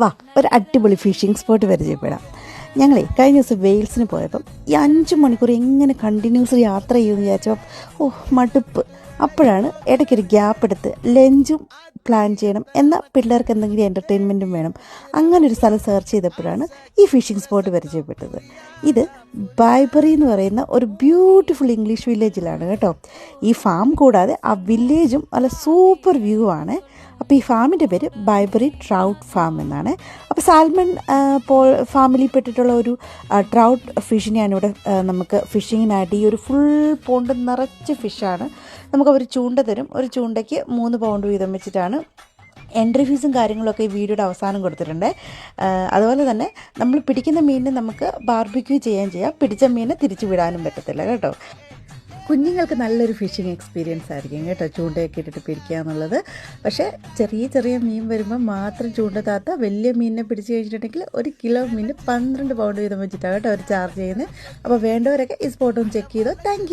വാ ഒരു അടിപൊളി ഫിഷിംഗ് സ്പോട്ട് പരിചയപ്പെടാം. ഞങ്ങളെ കഴിഞ്ഞ ദിവസം വെയിൽസിന് പോയപ്പം ഈ അഞ്ച് മണിക്കൂർ എങ്ങനെ കണ്ടിന്യൂസ് യാത്ര ചെയ്യുമെന്ന് വിചാരിച്ചപ്പോൾ ഓ മടുപ്പ്. അപ്പോഴാണ് ഇടയ്ക്കൊരു ഗ്യാപ്പ് എടുത്ത് ലഞ്ചും പ്ലാൻ ചെയ്യണം എന്നാൽ പിള്ളേർക്ക് എന്തെങ്കിലും എന്റർടൈൻമെന്റും വേണം. അങ്ങനെ ഒരു സ്ഥലം സെർച്ച് ചെയ്തപ്പോഴാണ് ഈ ഫിഷിംഗ് സ്പോട്ട് പരിചയപ്പെട്ടത്. ഇത് ബൈബറി എന്ന് പറയുന്ന ഒരു ബ്യൂട്ടിഫുൾ ഇംഗ്ലീഷ് വില്ലേജിലാണ് കേട്ടോ. ഈ ഫാം കൂടാതെ ആ വില്ലേജും നല്ല സൂപ്പർ വ്യൂ ആണ്. അപ്പോൾ ഈ ഫാമിന്റെ പേര് ബൈബറി ട്രൗട്ട് ഫാം എന്നാണ്. അപ്പോൾ സാൽമൺ പോൾ ഫാമിലി പെട്ടിട്ടുള്ള ഒരു ട്രൗട്ട് ഫിഷിനെയാണ് ഇവിടെ നമുക്ക് ഫിഷിങ്ങിനായിട്ട് ഈ ഒരു ഫുൾ പോണ്ട് നിറച്ച് ഫിഷാണ്. നമുക്ക് അവർ ചൂണ്ട തരും. ഒരു ചൂണ്ടയ്ക്ക് മൂന്ന് പൗണ്ട് വീതം വെച്ചിട്ടാണ് എൻട്രി ഫീസും കാര്യങ്ങളൊക്കെ ഈ വീഡിയോയുടെ അവസാനം കൊടുത്തിട്ടുണ്ട്. അതുപോലെ തന്നെ നമ്മൾ പിടിക്കുന്ന മീനിനെ നമുക്ക് ബാർബിക്യൂ ചെയ്യാൻ ചെയ്യാം. പിടിച്ച മീനെ തിരിച്ചു വിടാനും പറ്റത്തില്ല കേട്ടോ. കുഞ്ഞുങ്ങൾക്ക് നല്ലൊരു ഫിഷിംഗ് എക്സ്പീരിയൻസ് ആയിരിക്കും കേട്ടോ. ചൂണ്ടയൊക്കെ ഇട്ടിട്ട് പിടിക്കുക എന്നുള്ളത്. പക്ഷേ ചെറിയ ചെറിയ മീൻ വരുമ്പോൾ മാത്രം ചൂണ്ട താത്ത വലിയ മീനിനെ പിടിച്ച് കഴിഞ്ഞിട്ടുണ്ടെങ്കിൽ ഒരു കിലോ മീൻ പന്ത്രണ്ട് പൗണ്ട് വീതം വെച്ചിട്ടാണ് കേട്ടോ അവർ ചാർജ് ചെയ്യുന്നത്. അപ്പോൾ വേണ്ടവരൊക്കെ ഈ സ്പോട്ടൊന്ന് ചെക്ക് ചെയ്തോ. താങ്ക്